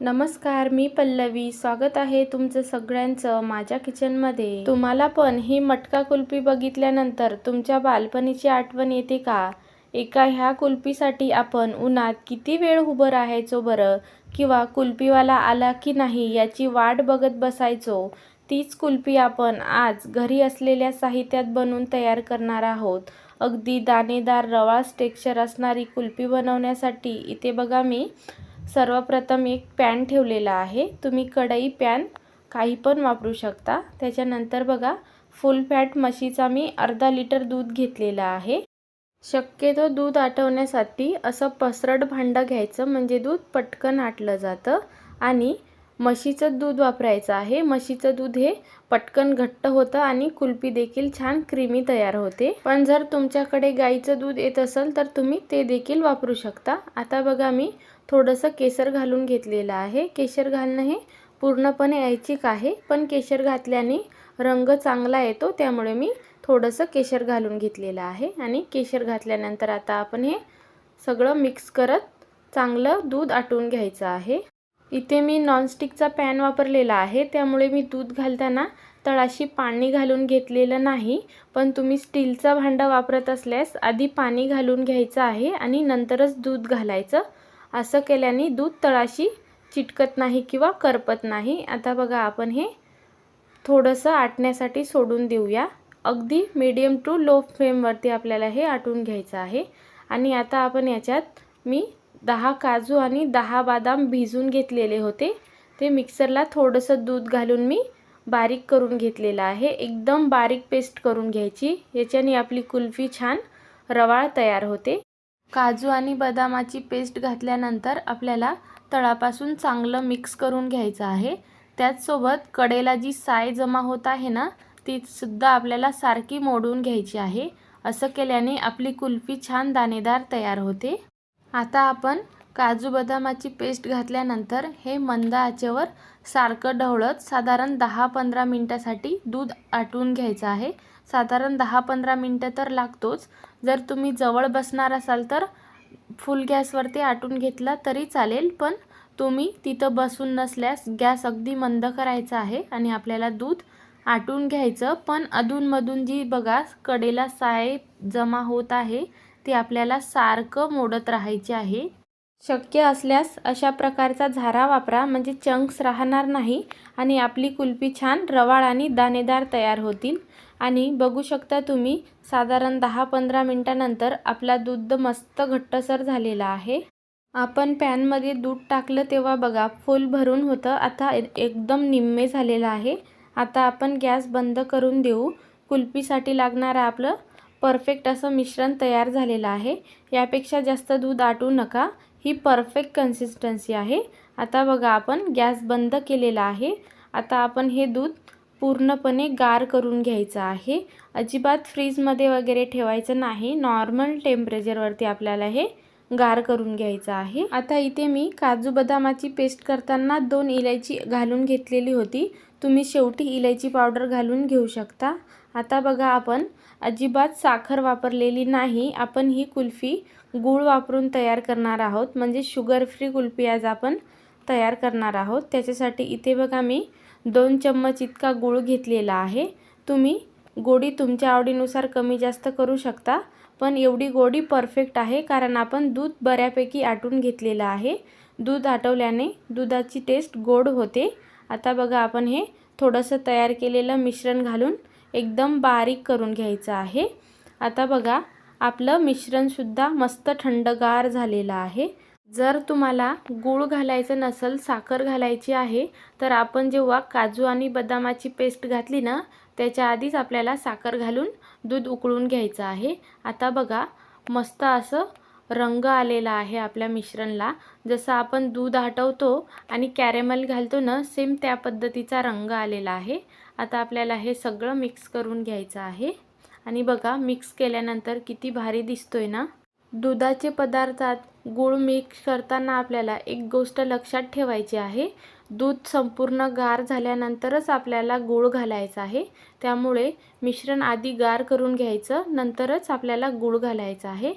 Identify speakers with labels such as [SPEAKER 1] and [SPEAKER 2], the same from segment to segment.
[SPEAKER 1] नमस्कार मी पल्लवी. स्वागत आहे तुमचं सगळ्यांचं माझ्या किचनमध्ये. तुम्हाला पण ही मटका कुल्फी बघितल्यानंतर तुमच्या बालपणीची आठवण येते का? एका ह्या कुल्फीसाठी आपण उन्हात किती वेळ उभं राहायचो बरं? किंवा कुल्फीवाला आला की नाही याची वाट बघत बसायचो? तीच कुल्फी आपण आज घरी असलेल्या साहित्यात बनवून तयार करणार आहोत. अगदी दाणेदार रवाळ टेक्स्चर असणारी कुल्फी बनवण्यासाठी इथे बघा मी. सर्वप्रथम एक पॅन ठेवलेला आहे. तुम्ही कढई पॅन काही पण वापरू शकता. त्याच्यानंतर बघा फुल फॅट म्हशीचा मी अर्धा लिटर दूध घेतलेला आहे. शक्यतो दूध आटवण्यासाठी असं पसरट भांडं घ्यायचं म्हणजे दूध पटकन आटलं जातं आणि म्हशीचं दूध वापरायचं आहे. म्हशीचं दूध हे पटकन घट्ट होतं आणि कुल्फी देखील छान क्रीमी तयार होते. पण जर तुमच्याकडे गाईचं दूध येत असेल तर तुम्ही ते देखील वापरू शकता. आता बघा मी थोडंसं केसर घालून घेतलेलं आहे. केशर घालणं हे पूर्णपणे ऐच्छिक आहे पण केशर घातल्याने रंग चांगला येतो त्यामुळे मी थोडंसं केशर घालून घेतलेलं आहे. आणि केशर घातल्यानंतर आता आपण हे सगळं मिक्स करत चांगलं दूध आटवून घ्यायचं आहे. इथे मी नॉनस्टिकचा पॅन वापरलेला आहे त्यामुळे मी दूध घालताना तळाशी पाणी घालून घेतलेलं नाही पण तुम्ही स्टीलचा भांडा वापरत असल्यास आधी पाणी घालून घ्यायचं आहे आणि नंतरच दूध घालायचं. असं केल्याने दूध तळाशी चिटकत नाही किंवा करपत नाही. आता बघा आपण हे थोडंसं आटण्यासाठी सोडून देऊया. अगदी मीडियम टू लो फ्लेमवरती आपल्याला हे आटून घ्यायचं आहे. आणि आता आपण याच्यात मी दहा काजू आणि दहा बदाम भिजून घेतलेले होते. ते मिक्सरला थोडंसं दूध घालून मी बारीक करून घेतलेलं आहे. एकदम बारीक पेस्ट करून घ्यायची. याच्याने आपली कुल्फी छान रवाळ तयार होते. काजू आणि बदामाची पेस्ट घातल्यानंतर आपल्याला तळापासून चांगलं मिक्स करून घ्यायचं आहे. त्याचसोबत कडेला जी साय जमा होत आहे ना तीसुद्धा आपल्याला सारखी मोडून घ्यायची आहे. असं केल्याने आपली कुल्फी छान दाणेदार तयार होते. आता आपण काजू बदामाची पेस्ट घातल्यानंतर हे मंद आचेवर सारखं ढवळत साधारण दहा पंधरा मिनटासाठी दूध आटवून घ्यायचं आहे. साधारण दहा पंधरा मिनटं तर लागतोच. जर तुम्ही जवळ बसणार असाल तर फुल गॅसवरती आटून घेतला तरी चालेल पण तुम्ही तिथं बसून नसल्यास गॅस अगदी मंद करायचा आहे आणि आपल्याला दूध आटून घ्यायचं. पण अधूनमधून जी बघा कडेला साय जमा होत आहे ती आपल्याला सारखं मोडत राहायचे आहे. शक्य असल्यास अशा प्रकारचा झारा वापरा म्हणजे चंक्स राहणार नाही आणि आपली कुल्फी छान रवाळ आणि दाणेदार तयार होतील. आणि बघू शकता तुम्ही साधारण दहा पंधरा मिनटानंतर आपला दूध मस्त घट्टसर झालेला आहे. आपण पॅनमध्ये दूध टाकलं तेव्हा बघा फुल भरून होतं. आता एकदम निम्मे झालेलं आहे. आता आपण गॅस बंद करून देऊ. कुल्फीसाठी लागणारं आपलं परफेक्ट असं मिश्रण तयार झालेलं आहे. यापेक्षा जास्त दूध आटू नका. ही परफेक्ट कन्सिस्टन्सी आहे. आता बघा आपण गॅस बंद केलेला आहे. आता आपण हे दूध पूर्णपणे गार करून घ्यायचं आहे. अजिबात फ्रीजमध्ये वगैरे ठेवायचं नाही. नॉर्मल टेम्परेचरवरती आपल्याला हे गार करून घ्यायचं आहे. आता इथे मी काजू बदामाची पेस्ट करताना दोन इलायची घालून घेतलेली होती. तुम्ही शेवटी इलायची पावडर घालून घेऊ शकता. आता बघा आपण अजिबात साखर वापरलेली नाही. आपण ही कुल्फी गूळ वापरून तयार करणार आहोत. म्हणजे शुगर फ्री कुल्फी आज आपण तयार करणार आहोत. त्याच्यासाठी इथे बघा मी दोन चम्मच इतका गूळ घेतलेला आहे. तुम्ही गोडी तुमच्या आवडीनुसार कमी जास्त करू शकता पण एवढी गोडी परफेक्ट आहे कारण आपण दूध बऱ्यापैकी आटून घेतलेलं आहे. दूध आटवल्याने दुधाची टेस्ट गोड होते. आता बघा आपण हे थोडंसं तयार केलेलं मिश्रण घालून एकदम बारीक करून घ्यायचं आहे. आता बघा आपलं मिश्रणसुद्धा मस्त थंडगार झालेलं आहे. जर तुम्हाला गूळ घालायचं नसेल साखर घालायची आहे तर आपण जेव्हा काजू आणि बदामाची पेस्ट घातली ना त्याच्या आधीच आपल्याला साखर घालून दूध उकळून घ्यायचं आहे. आता बघा मस्त असं रंग आलेला आहे आपल्या मिश्रणला. जसं आपण दूध आटवतो आणि कॅरेमल घालतो ना सेम त्या पद्धतीचा रंग आलेला आहे. आता आपल्याला हे सगळं मिक्स करून घ्यायचं आहे. आणि बघा मिक्स केल्यानंतर किती भारी दिसतोय ना? दुधाचे पदार्थात गूळ मिक्स करताना आपल्याला एक गोष्ट लक्षात ठेवायची आहे. दूध संपूर्ण गार झाल्यानंतरच आपल्याला गूळ घालायचा आहे. त्यामुळे मिश्रण आधी गार करून घ्यायचं नंतरच आपल्याला गूळ घालायचं आहे.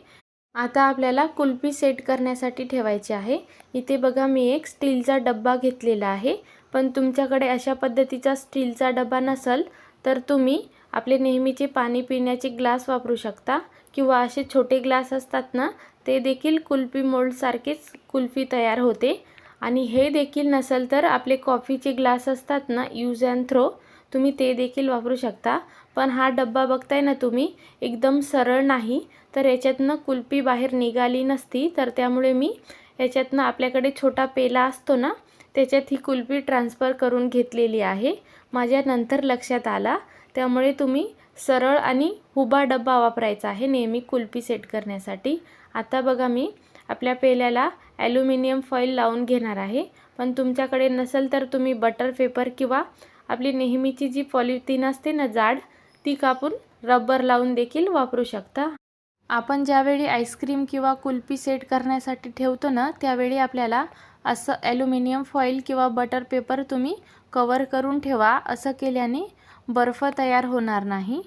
[SPEAKER 1] आता आपल्याला कुल्फी सेट करण्यासाठी ठेवायची आहे. इथे बघा मी एक स्टीलचा डब्बा घेतलेला आहे. पण तुमच्याकडे अशा पद्धतीचा स्टीलचा डबा नसेल तर तुम्ही आपले नेहमीचे पाणी पिण्याचे ग्लास वापरू शकता किंवा असे छोटे ग्लास असतात ना ते देखील कुल्फी मोल्डसारखेच कुल्फी तयार होते. आणि हे देखील नसेल तर आपले कॉफीचे ग्लास असतात ना यूज अँड थ्रो तुम्ही ते देखील वापरू शकता. पण हा डब्बा बघताय ना तुम्ही एकदम सरळ नाही तर याच्यातनं कुल्फी बाहेर निघाली नसती तर त्यामुळे मी याच्यातनं आपल्याकडे छोटा पेला असतो ना त्याच्यात ही कुल्फी ट्रान्सफर करून घेतलेली आहे. माझ्या नंतर लक्षात आला. त्यामुळे तुम्ही सरळ आणि हुबा डब्बा वापरायचा आहे नेहमी कुल्फी सेट करण्यासाठी. आता बघा मी आपल्या पेल्याला ॲल्युमिनियम फॉईल लावून घेणार आहे. पण तुमच्याकडे नसेल तर तुम्ही बटर पेपर किंवा आपली नेहमीची जी पॉलिथिन असते ना जाड ती कापून रबर लावून देखील वापरू शकता. आपण ज्यावेळी आईस्क्रीम किंवा कुल्फी सेट करण्यासाठी ठेवतो ना त्यावेळी आपल्याला असं ॲल्युमिनियम फॉईल किंवा बटर पेपर तुम्ही कवर करून ठेवा असं केल्याने बर्फ तयार होणार नाही.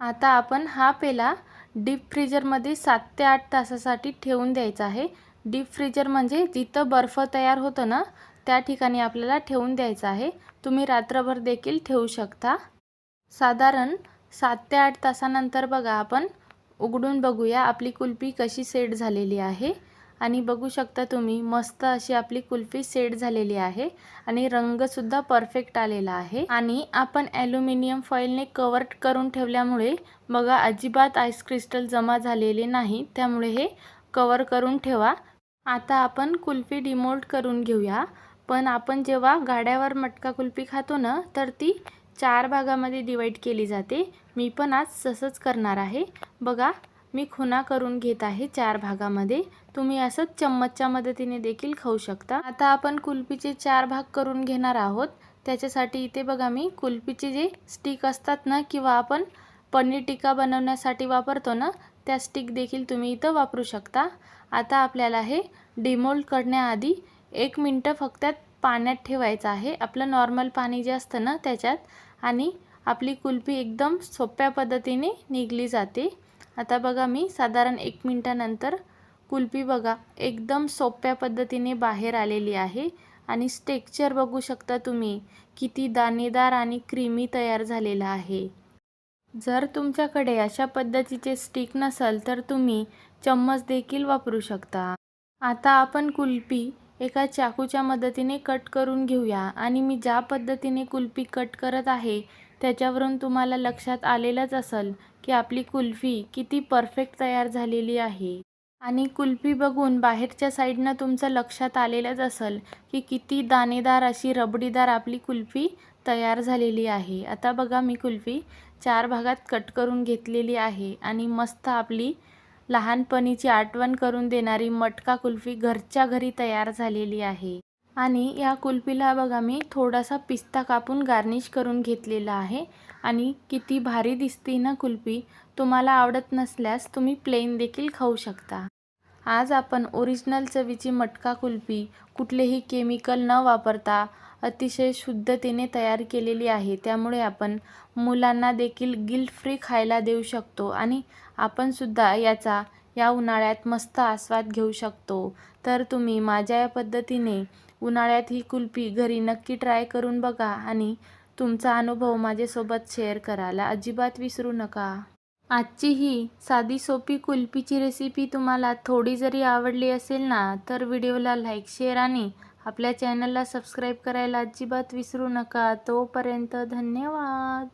[SPEAKER 1] आता आपण हा पेला डीप फ्रीजरमध्ये सात ते आठ तासासाठी ठेवून द्यायचा आहे. डीप फ्रीजर म्हणजे जिथं बर्फ तयार होतं ना त्या ठिकाणी आपल्याला ठेवून द्यायचं आहे. तुम्ही रात्रभर देखील ठेवू शकता. साधारण सात ते आठ तासानंतर बघा आपण उघडून बघूया आपली कुल्फी कशी सेट झालेली आहे. आणि बघू शकता तुम्ही मस्त अशी आपली कुल्फी सेट झालेली आहे आणि रंगसुद्धा परफेक्ट आलेला आहे. आणि आपण ॲल्युमिनियम फॉईलने कवर करून ठेवल्यामुळे बघा अजिबात आईस क्रिस्टल जमा झालेले नाही त्यामुळे हे कवर करून ठेवा. आता आपण कुल्फी डिमोल्ड करून घेऊया. पण आपण जेव्हा गाड्यावर मटका कुल्फी खातो ना तर ती चार भागामध्ये डिवाईड केली जाते. मी पण आज तसंच करणार आहे. बघा मी खुना करून घेत आहे चार भागामध्ये. तुम्ही असंच चम्मचच्या मदतीने देखील खाऊ शकता. आता आपण कुल्फीचे चार भाग करून घेणार आहोत. त्याच्यासाठी इथे बघा मी कुल्फीचे जे स्टिक असतात ना किंवा आपण पनीर टिक्का बनवण्यासाठी वापरतो ना त्या स्टिक देखील तुम्ही इथं वापरू शकता. आता आपल्याला हे डिमोल्ड करण्याआधी एक मिनटं फक्त पाण्यात ठेवायचं आहे. आपलं नॉर्मल पाणी जे असतं ना त्याच्यात. आणि आपली कुल्फी एकदम सोप्या पद्धतीने निघली जाते. आता बघा मी साधारण एक मिनटानंतर कुल्फी बघा एकदम सोप्या पद्धतीने बाहेर आलेली आहे. आणि स्टेक्चर बघू शकता तुम्ही किती दाणेदार आणि क्रीमी तयार झालेला आहे. जर तुमच्याकडे अशा पद्धतीचे स्टिक नसेल तर तुम्ही चम्मच देखील वापरू शकता. आता आपण कुल्फी एका चाकूच्या मदतीने कट करून घेऊया. आणि मी ज्या पद्धतीने कुल्फी कट करत आहे त्याच्यावरून तुम्हाला लक्षात आलेलंच असेल. की आपली कुल्फी किती परफेक्ट तयार झालेली आहे. आणि कुल्फी बघून बाहेरच्या साईडनं तुमचं लक्षात आलेलंच असेल की किती दाणेदार अशी रबडीदार आपली कुल्फी तयार झालेली आहे. आता बघा मी कुल्फी चार भागात कट करून घेतलेली आहे आणि मस्त आपली लहानपणीची आठवण करून देणारी मटका कुल्फी घरच्या घरी तयार झालेली आहे. आणि या कुल्फीला बघा मी थोडासा पिस्ता कापून गार्निश करून घेतलेला आहे. आणि किती भारी दिसते ना कुल्फी तुम्हाला आवडत नसल्यास तुम्ही प्लेन देखील खाऊ शकता. आज आपण ओरिजिनल चवीची मटका कुल्फी कुठलेही केमिकल न वापरता अतिशय शुद्धतेने तयार केलेली आहे. त्यामुळे आपण मुलांना देखील गिल्ट फ्री खायला देऊ शकतो आणि आपणसुद्धा याचा या उन्हाळ्यात मस्त आस्वाद घेऊ शकतो. तर तुम्ही माझ्या या पद्धतीने उन्हाळ्यात ही कुल्फी घरी नक्की ट्राय करून बघा आणि तुमचा अनुभव माझ्यासोबत शेअर करायला अजिबात विसरू नका. आजची ही साधी सोपी कुल्फीची रेसिपी तुम्हाला थोडी जरी आवडली असेल ना तर व्हिडिओला लाईक शेअर आणि आपल्या चॅनलला सबस्क्राईब करायला अजिबात विसरू नका. तोपर्यंत धन्यवाद.